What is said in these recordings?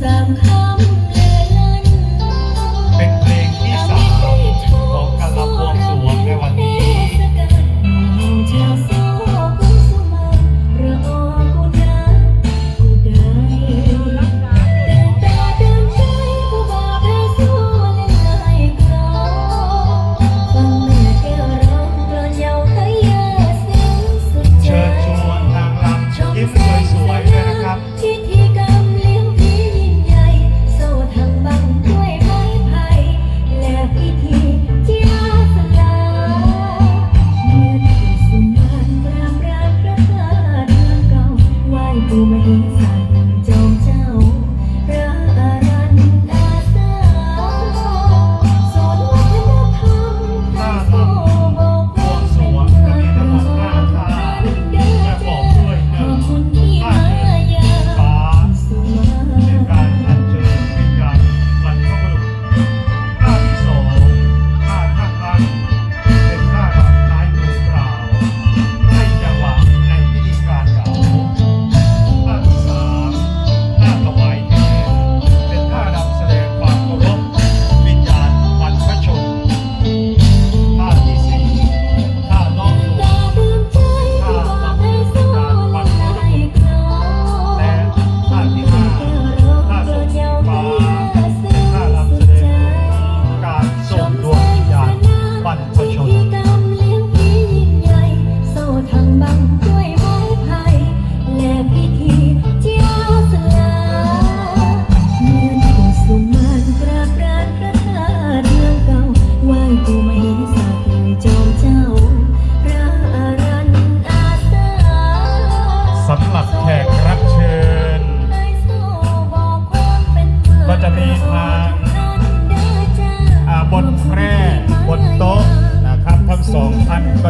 สามคำ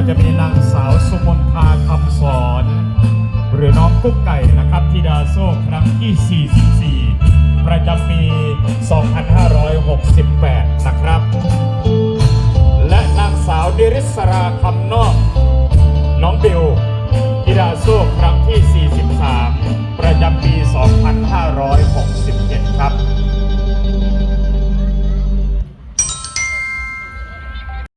ก็จะมีนางสาวสุมนทาคำสอน หรือน้องกุ๊กไก่นะครับที่ดาโซ่ครั้งที่ 44 ประจำปี 2568